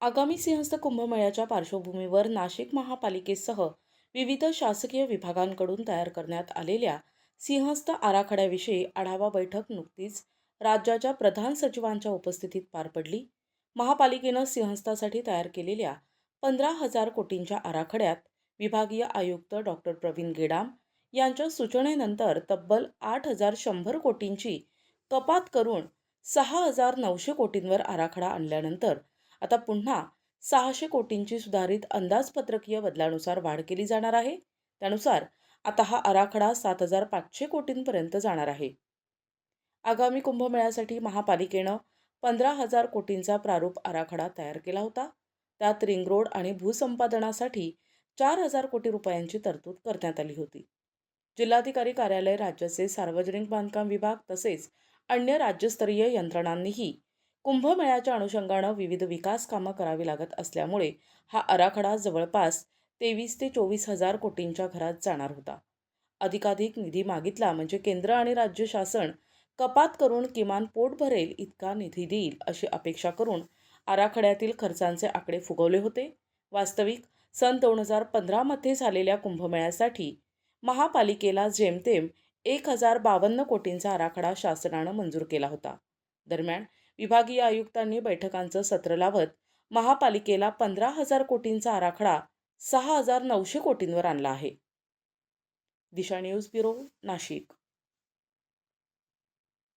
आगामी सिंहस्थ कुंभमेळ्याच्या पार्श्वभूमीवर नाशिक महापालिकेसह विविध शासकीय विभागांकडून तयार करण्यात आलेल्या सिंहस्थ आराखड्याविषयी आढावा बैठक नुकतीच राज्याच्या प्रधान सचिवांच्या उपस्थितीत पार पडली. महापालिकेनं सिंहस्थासाठी तयार केलेल्या पंधरा हजार कोटींच्या आराखड्यात विभागीय आयुक्त डॉक्टर प्रवीण गेडाम यांच्या सूचनेनंतर तब्बल आठ हजार शंभर कोटींची कपात करून सहा हजार नऊशे कोटींवर आराखडा आणल्यानंतर आता पुन्हा सहाशे कोटींची सुधारित अंदाजपत्रकीय बदलानुसार वाढ केली जाणार आहे. त्यानुसार आता हा आराखडा सात हजार पाचशे कोटींपर्यंत जाणार आहे. आगामी कुंभमेळ्यासाठी महापालिकेनं पंधरा हजार कोटींचा प्रारूप आराखडा तयार केला होता. त्यात रिंग रोड आणि भूसंपादनासाठी चार हजार कोटी रुपयांची तरतूद करण्यात आली होती. जिल्हाधिकारी कार्यालय राज्याचे सार्वजनिक बांधकाम विभाग तसेच अन्य राज्यस्तरीय यंत्रणांनीही कुंभमेळ्याच्या अनुषंगानं विविध विकास कामं करावी लागत असल्यामुळे हा आराखडा जवळपास तेवीस ते चोवीस हजार कोटींच्या घरात जाणार होता. अधिकाधिक निधी मागितला म्हणजे केंद्र आणि राज्य शासन कपात करून किमान पोट भरेल इतका निधी देईल अशी अपेक्षा करून आराखड्यातील खर्चांचे आकडे फुगवले होते. वास्तविक सन दोन हजार पंधरामध्ये झालेल्या कुंभमेळ्यासाठी महापालिकेला जेमतेम एक हजार बावन्न कोटींचा आराखडा शासनानं मंजूर केला होता. दरम्यान विभागीय आयुक्तांनी बैठकांचं सत्र लावत महापालिकेला पंधरा हजार कोटींचा आराखडा सहा हजार नऊशे कोटींवर आणला आहे. Disha news bureau Nashik.